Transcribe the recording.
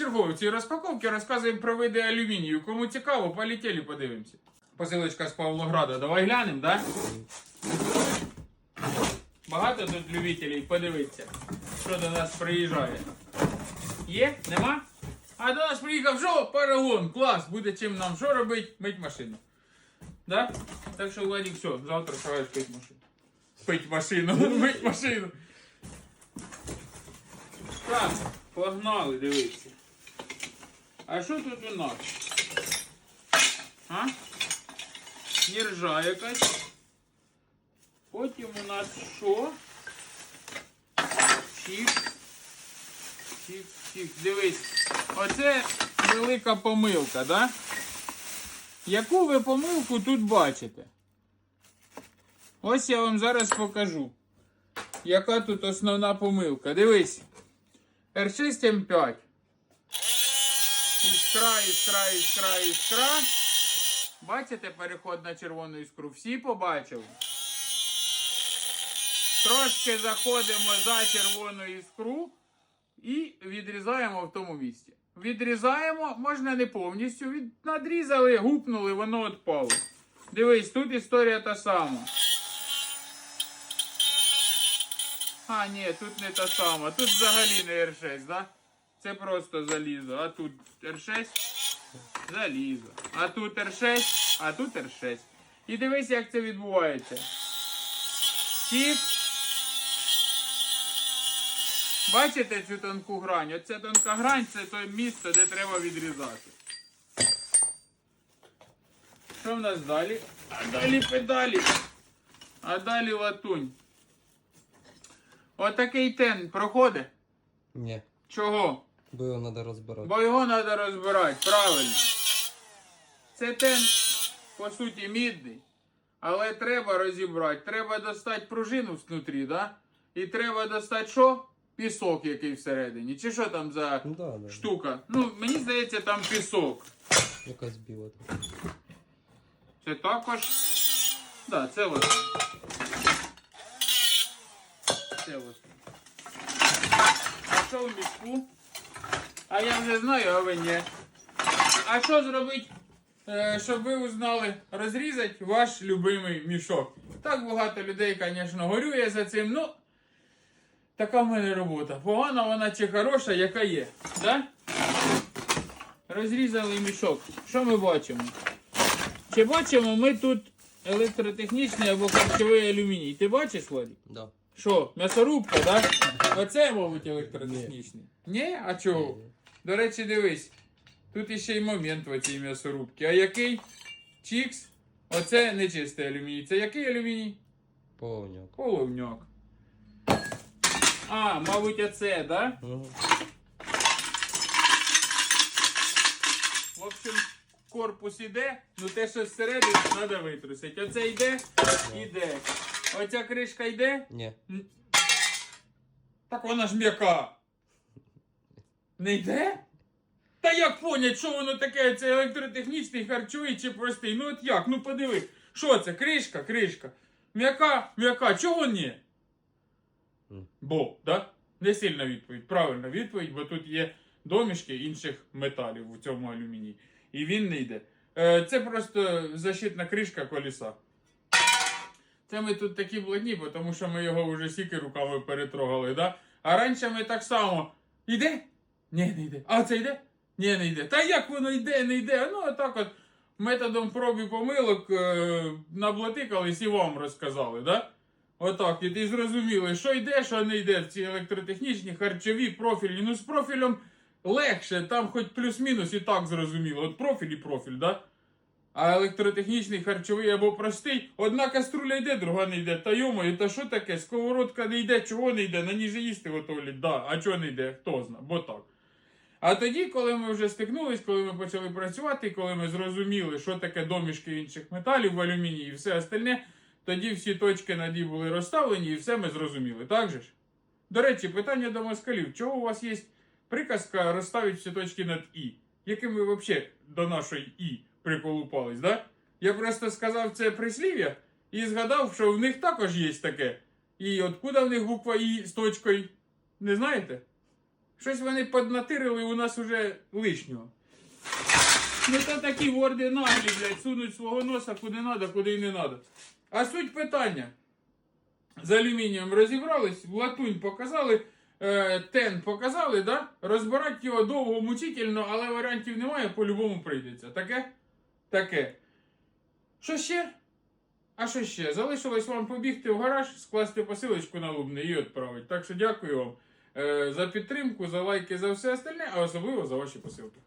чергові цій розпаковці розказуємо про види алюмінію. Кому цікаво, полетіли, подивимося. Посилочка з Павлограда. Давай глянемо, да? Багато тут любителів, подивіться, що до нас приїжджає. Є? Нема? А до нас приїхав що? Парагон, клас, буде чим нам що робити? Мить машину. Да? Так що, Владик, все, завтра справиш пить машину. Пить машину, мить машину. Так, погнали, дивіться. А що тут у нас? А? Нержа якась. Потім у нас що? Чіп. Чіп, чіп. Дивись. Оце велика помилка, да? Яку ви помилку тут бачите? Ось я вам зараз покажу. Яка тут основна помилка? Дивись. R6M5. Іскра, іскра, іскра, іскра. Бачите переход на червону іскру? Всі побачили? Трошки заходимо за червону іскру і відрізаємо в тому місці. Відрізаємо, можна не повністю. Від... Надрізали, гупнули, воно відпало. Дивись, тут історія та сама. А, ні, тут не та сама. Тут взагалі не R6, да? Це просто залізо. А тут R6 залізо. А тут R6, а тут R6. І дивись, як це відбувається. Чіп. Бачите цю тонку грань? Оця тонка грань це те місце, де треба відрізати. Що в нас далі? А далі педалі. А далі латунь. Отакий тен проходить. Ні, Чого? Бо його треба розбирати. Бо його треба розбирати, правильно. Це тен, по суті, мідний. Але треба розібрати. Треба достати пружину внутрі, да? І треба достати що? Пісок, який всередині. Чи що там за Ну да, да. штука? Ну, мені здається, там пісок. Якась біла. Це також. Да, це ось. Це ось. А що в мішку? А я вже знаю, а ви ні. А що зробити, е, щоб ви узнали, розрізати ваш любимий мішок? Так багато людей, звісно, горює за цим, ну. Така в мене робота. Погана вона чи хороша, яка є. Да? Розрізали мішок. Що ми бачимо? Чи бачимо ми тут електротехнічний або харчовий алюміній? Ти бачиш, Владик? Да. Що, м'ясорубка, так? Да? Оце, мабуть, електротехнічний. Ні? А чого? Ні. До речі, дивись. Тут іще й момент в цій м'ясорубці. А який? Чікс? Оце не чистий алюміній. Це який алюміній? Повняк. Половняк. А, мабуть, оце, так? Да? Угу. В общем, корпус іде, ну те, що зсередини, треба витрусити. Оце йде, іде. Оця кришка йде. Ні. Так вона ж м'яка. Не йде? Та як понять, що воно таке? Це електротехнічний, харчовий чи простий? Ну от як? Ну подиви. Що це? Кришка, кришка. М'яка, м'яка. Чого ні? Бо, да? Не сильна відповідь. Правильна відповідь, бо тут є домішки інших металів у цьому алюмінії. І він не йде. Е, це просто защитна кришка коліса. Це ми тут такі бледні, тому що ми його вже сіки руками перетрогали, да? А раніше ми так само. Іде? Ні, не йде. А це йде? Ні, не йде. Та як воно йде, не йде? Ну, отак от методом проб і помилок е, наблатикались і вам розказали, да? Отак, і ти зрозуміли, що йде, що не йде в ці електротехнічні, харчові, профільні. Ну, з профілем легше, там хоч плюс-мінус і так зрозуміло. От профіль і профіль, да? А електротехнічний, харчовий або простий, одна каструля йде, друга не йде. Та йомою, та що таке? Сковородка не йде, чого не йде? На ній же їсти готовлять. Да, а чого не йде? Хто зна, бо так. А тоді, коли ми вже стикнулись, коли ми почали працювати, коли ми зрозуміли, що таке домішки інших металів в алюмінії і все остальне, тоді всі точки над «і» були розставлені і все ми зрозуміли, так же ж? До речі, питання до москалів. Чого у вас є приказка розставити всі точки над І? Яким ви взагалі до нашої І приколупались, да? Я просто сказав це прислів'я і згадав, що в них також є таке. І откуда в них буква І з точкою? Не знаєте? Щось вони поднатирили у нас уже лишнього. Ну то такі ворди наглі, блядь, сунуть свого носа куди треба, куди й не треба. А суть питання. З алюмінієм розібрались, латунь показали, е, тен показали, да? розбирати його довго, мучительно, але варіантів немає, по-любому прийдеться. Таке? Таке. Що ще? А що ще? Залишилось вам побігти в гараж, скласти посилочку на лубне і відправити. Так що дякую вам за підтримку, за лайки, за все остальне, а особливо за ваші посилки.